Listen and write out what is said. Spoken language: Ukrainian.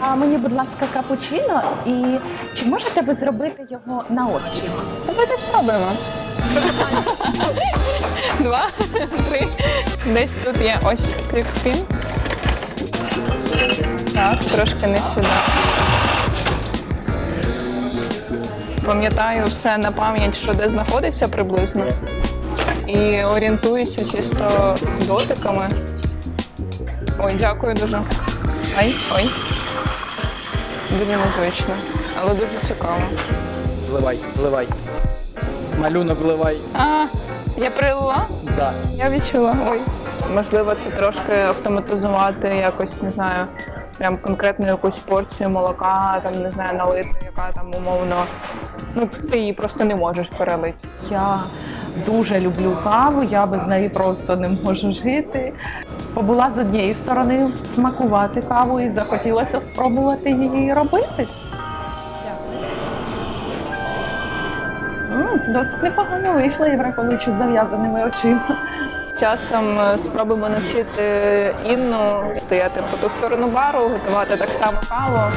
А мені, будь ласка, капучино. І чи можете ви зробити його на острів? Давайте спробуємо. Два, три. Десь тут є ось квікспін. Так, трошки не сюди. Пам'ятаю все на пам'ять, що де знаходиться приблизно. І орієнтуюся чисто дотиками. Ой, дякую дуже. Ай, ой. Дуже незвично, але дуже цікаво. Вливай, вливай. Малюнок вливай. А, я прилила? Да. Я відчула. Ой. Можливо, це трошки автоматизувати, якось не знаю, прям конкретну якусь порцію молока, там не знаю, налити, яка там умовно. Ну, ти її просто не можеш перелити. Я дуже люблю каву, я без неї просто не можу жити. Побула з однієї сторони смакувати каву і захотілося спробувати її робити. Досить непогано вийшла і з зав'язаними очима. Часом е, спробуємо навчити Інну стояти по ту сторону бару, готувати так само каву.